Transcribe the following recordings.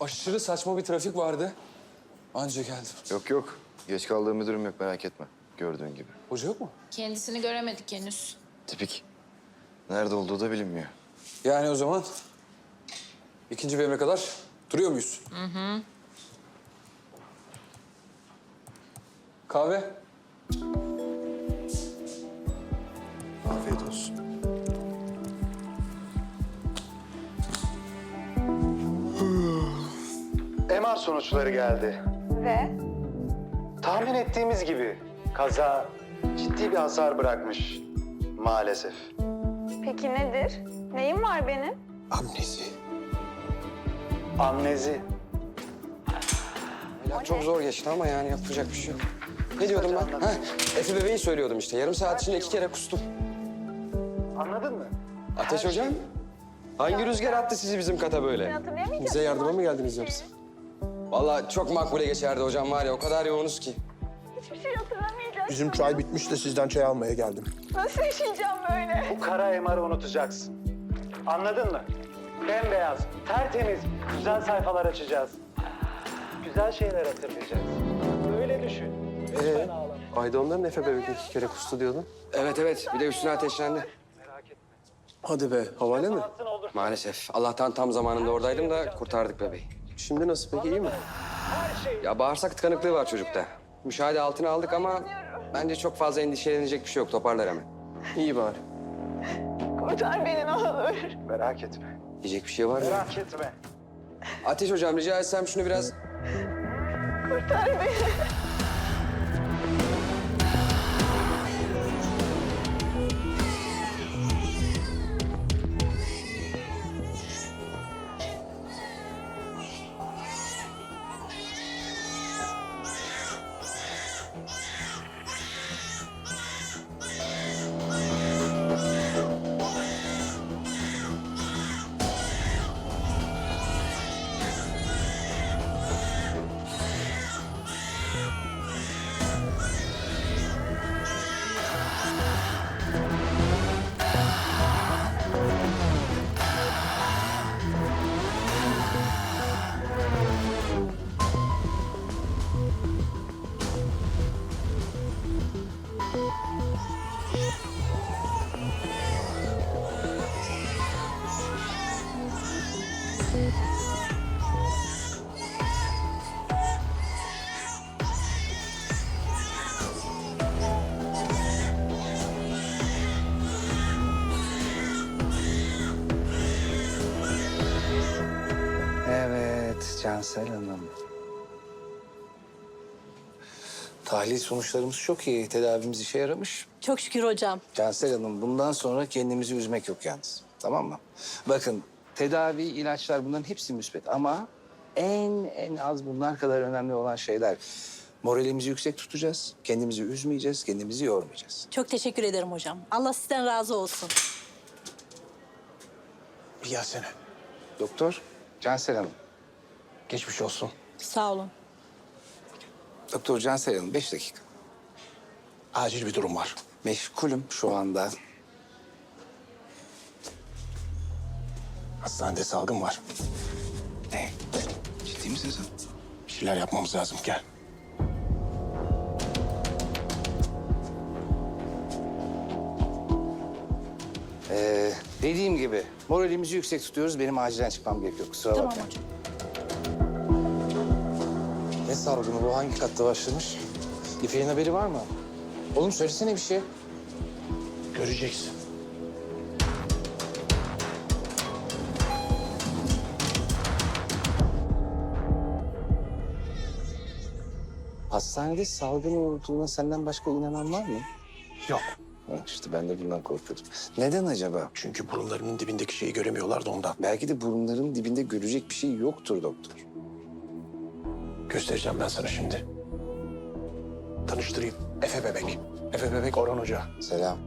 Aşırı saçma bir trafik vardı. Anca geldim. Yok yok. Geç kaldığım bir durum yok merak etme. Gördüğün gibi. Hoca yok mu? Kendisini göremedik henüz. Tipik. Nerede olduğu da bilinmiyor. Yani o zaman ikinci BM'e kadar duruyor muyuz? Hı hı. Kahve. Afiyet olsun. MR sonuçları geldi. Ve Tahmin ettiğimiz gibi kaza ciddi bir hasar bırakmış maalesef. peki nedir? Neyim var benim? Amnezi. Amnezi. Ya çok zor geçti ama yani yapacak bir şey yok. Ne diyordum ben? Ha, Efe bebeği söylüyordum işte. Yarım saat içinde iki kere kustum. Anladın mı? Ateş hocam, hangi rüzgar attı sizi bizim kata böyle? Bize yardıma mı geldiniz yoksa? Vallahi çok makbule geçerdi hocam var ya, o kadar yoğunuz ki. Hiçbir şey hatırlamayacağım. Bizim çay bitmiş de sizden çay almaya geldim. Nasıl yaşayacağım böyle? Bu kara MR'ı unutacaksın. Anladın mı? Bembeyaz, tertemiz, güzel sayfalar açacağız. Güzel şeyler hatırlayacağız. Öyle düşün. Lütfen ağlama. Ayda onların Efe bebek iki kere kustu diyordun. Evet evet, bir de üstüne ateşlendi. Merak etme. Hadi be, havale mi? Maalesef. Allah'tan tam zamanında oradaydım da kurtardık bebeği. Şimdi nasıl peki, iyi mi? Ya bağırsak tıkanıklığı var çocukta. Müşahede altına aldık ama bence çok fazla endişelenecek bir şey yok. Toparlar hemen. İyi bari. Kurtar beni ne olur. merak etme. Diyecek bir şey var mı? Merak etme. Ateş hocam rica etsem şunu biraz... Kurtar beni. Evet, Cansel Hanım. Tahlil sonuçlarımız çok iyi. Tedavimiz işe yaramış. Çok şükür hocam. Cansel Hanım, bundan sonra kendimizi üzmek yok yalnız. Tamam mı? Bakın, tedavi, ilaçlar bunların hepsi müsbet ama en en az bunlar kadar önemli olan şeyler. Moralimizi yüksek tutacağız, kendimizi üzmeyeceğiz, kendimizi yormayacağız. Çok teşekkür ederim hocam. Allah sizden razı olsun. Bir gelsene. Doktor, Cansel Hanım. Geçmiş olsun. Sağ olun. Doktor Cansel Hanım, beş dakika. Acil bir durum var. Meşgulüm şu anda. Hastanede salgın var. Ne? Ciddi misin sen? Bir şeyler yapmamız lazım. Gel. Ee, dediğim gibi moralimizi yüksek tutuyoruz. Benim acilen çıkmam gerekiyor. Kusura Tamam bakmayın. hocam. Ne salgını bu? Hangi katta başlamış? İpek'in haberi var mı? Oğlum söylesene bir şey. Göreceksin. Hastanede salgın olduğuna senden başka inanan var mı? Yok. Ha, İşte ben de bundan korkuyordum. Neden acaba? Çünkü burunlarının dibindeki şeyi göremiyorlar da ondan. Belki de burunların dibinde görecek bir şey yoktur doktor. Göstereceğim ben sana şimdi. Tanıştırayım. Efe Bebek. Efe Bebek Orhan Hoca. Selam.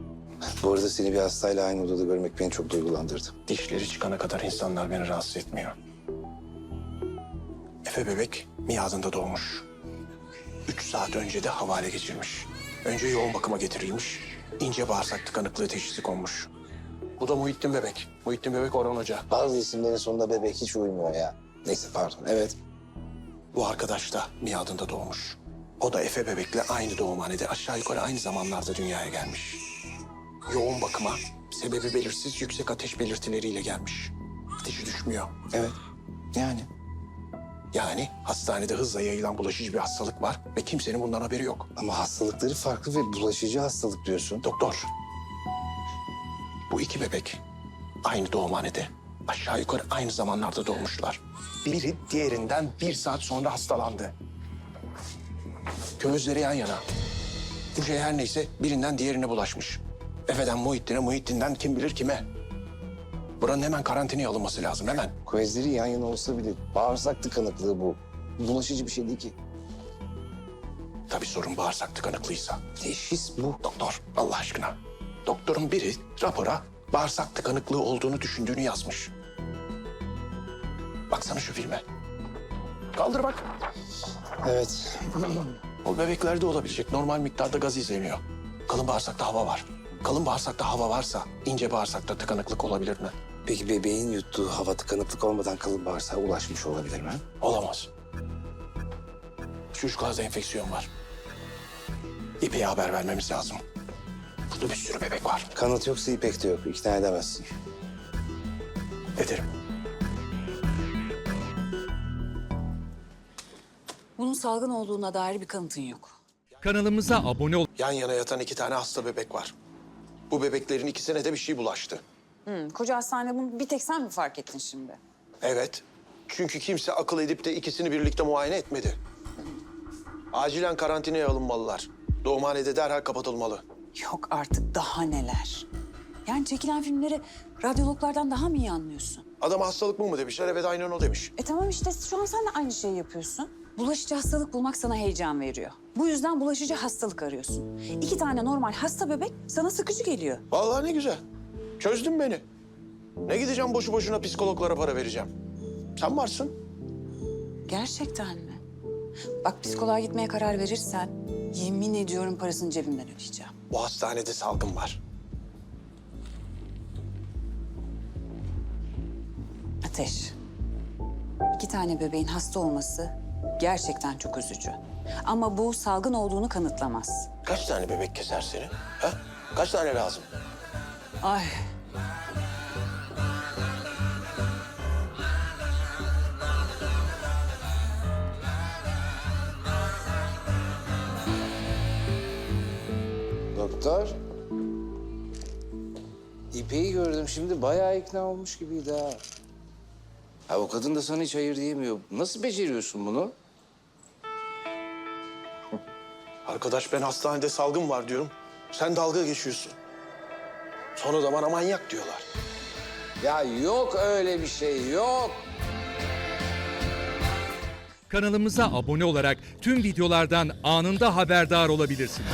Bu arada seni bir hastayla aynı odada görmek beni çok duygulandırdı. Dişleri çıkana kadar insanlar beni rahatsız etmiyor. Efe bebek miadında doğmuş. Üç saat önce de havale geçirmiş. Önce yoğun bakıma getirilmiş. İnce bağırsak tıkanıklığı teşhisi konmuş. Bu da Muhittin Bebek. Muhittin Bebek Orhan Hoca. Bazı isimlerin sonunda bebek hiç uymuyor ya. Neyse pardon evet. Bu arkadaş da miadında doğmuş. O da Efe bebekle aynı doğumhanede aşağı yukarı aynı zamanlarda dünyaya gelmiş. Yoğun bakıma sebebi belirsiz yüksek ateş belirtileriyle gelmiş. Ateşi düşmüyor. Evet. Yani. Yani hastanede hızla yayılan bulaşıcı bir hastalık var ve kimsenin bundan haberi yok. Ama hastalıkları farklı ve bulaşıcı hastalık diyorsun. Doktor, bu iki bebek aynı doğumhanede aşağı yukarı aynı zamanlarda doğmuşlar. Biri diğerinden bir saat sonra hastalandı. Gözleri yan yana. Bu şey her neyse birinden diğerine bulaşmış. Efe'den Muhittin'e, Muhittin'den kim bilir kime. Buranın hemen karantinaya alınması lazım hemen. Kozleri yan yana olsa bile bağırsak tıkanıklığı bu. Bulaşıcı bir şey değil ki. Tabii sorun bağırsak tıkanıklıysa. Teşhis bu. Doktor Allah aşkına. Doktorun biri rapora bağırsak tıkanıklığı olduğunu düşündüğünü yazmış. Baksana şu filme. Kaldır bak. Evet. O bebeklerde olabilecek normal miktarda gaz izleniyor. Kalın bağırsakta hava var. Kalın bağırsakta hava varsa ince bağırsakta tıkanıklık olabilir mi? Peki bebeğin yuttuğu hava tıkanıklık olmadan kalın bağırsağa ulaşmış olabilir mi? Olamaz. Çocuklarda enfeksiyon var. İpe'ye haber vermemiz lazım. Burada bir sürü bebek var. Kanıt yoksa İpek de yok. İkna edemezsin. Ederim. Bunun salgın olduğuna dair bir kanıtın yok. Kanalımıza abone ol. Yan yana yatan iki tane hasta bebek var. Bu bebeklerin ikisine de bir şey bulaştı. Hı, koca hastanede bunu bir tek sen mi fark ettin şimdi? Evet. Çünkü kimse akıl edip de ikisini birlikte muayene etmedi. Acilen karantinaya alınmalılar. Doğumhanede derhal kapatılmalı. Yok artık daha neler. Yani çekilen filmleri radyologlardan daha mı iyi anlıyorsun? Adama hastalık mı mı demişler, evet aynen o demiş. E tamam işte şu an sen de aynı şeyi yapıyorsun. Bulaşıcı hastalık bulmak sana heyecan veriyor. Bu yüzden bulaşıcı hastalık arıyorsun. İki tane normal hasta bebek sana sıkıcı geliyor. Vallahi ne güzel. Çözdün beni. Ne gideceğim boşu boşuna psikologlara para vereceğim. Sen varsın. Gerçekten mi? Bak psikoloğa gitmeye karar verirsen yemin ediyorum parasını cebimden ödeyeceğim. Bu hastanede salgın var. Ateş. İki tane bebeğin hasta olması gerçekten çok üzücü. Ama bu salgın olduğunu kanıtlamaz. Kaç tane bebek keser seni? Ha? Kaç tane lazım? Ay. Doktor. İpek'i gördüm şimdi bayağı ikna olmuş gibiydi ha. Ha o kadın da sana hiç hayır diyemiyor. Nasıl beceriyorsun bunu? Arkadaş ben hastanede salgın var diyorum. Sen dalga geçiyorsun. Sonra da bana manyak diyorlar. Ya yok öyle bir şey yok. Kanalımıza abone olarak tüm videolardan anında haberdar olabilirsiniz.